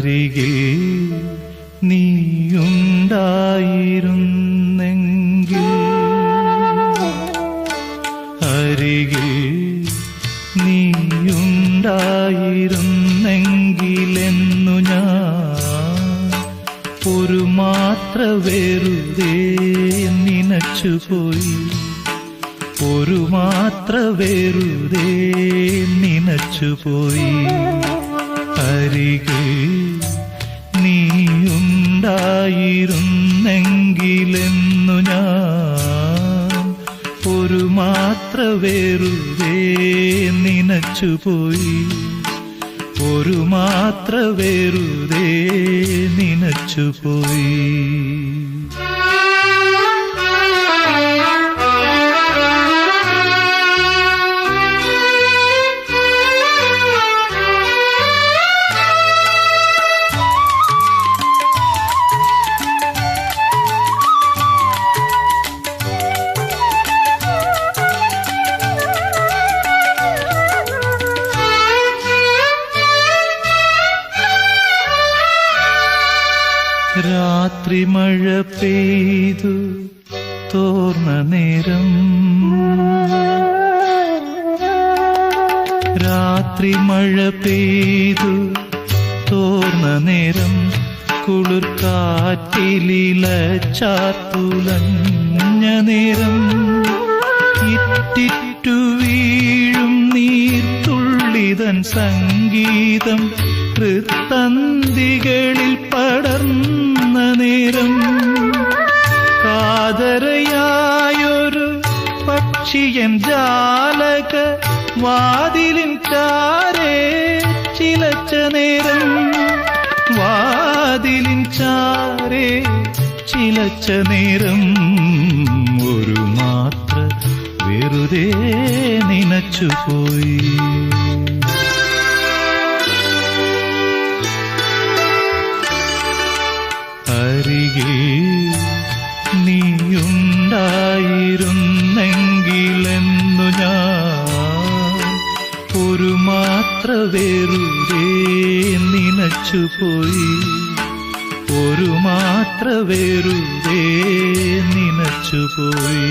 അരികിൽ നീയുണ്ടായിരുന്നെങ്കിൽ. അരികിൽ നീയുണ്ടായിരുന്നെങ്കിലെന്നു ഞാൻ ഒരു മാത്ര വെറുതെ നനച്ചുപോയി. ഒരു മാത്ര വെറുതെ നനച്ചുപോയി. അരികെ നീയുണ്ടായിരുന്നെങ്കിലെന്നു ഞാൻ ഒരു മാത്ര വേറുവേ നനച്ചുപോയി ഒരു മാത്ര നിനച്ചു നനച്ചുപോയി രാത്രി മഴ പെയ്തു. തോർന്ന നേരം. രാത്രി മഴ പെയ്തു. തോർന്ന നേരം. കുളിർ കാറ്റിലില ചാത്തുലഞ്ഞ നേരം. ഇറ്റിറ്റു വീഴും നീർത്തുള്ളിതൻ സംഗീതം. തന്തികളിൽ പടർന്ന നേരം കാതരയായൊരു പക്ഷിയൻ ജാലക വാതിലിൻ ചാരേ ചിലച്ച നേരം വാതിലിൻ ചാരേ ചിലച്ച നേരം ഒരു മാത്ര വെറുതെ നനച്ചുപോയി. ഒരു മാത്ര നിനച്ചു പോയി ഒരു മാത്ര നിനച്ചു നനച്ചുപോയി.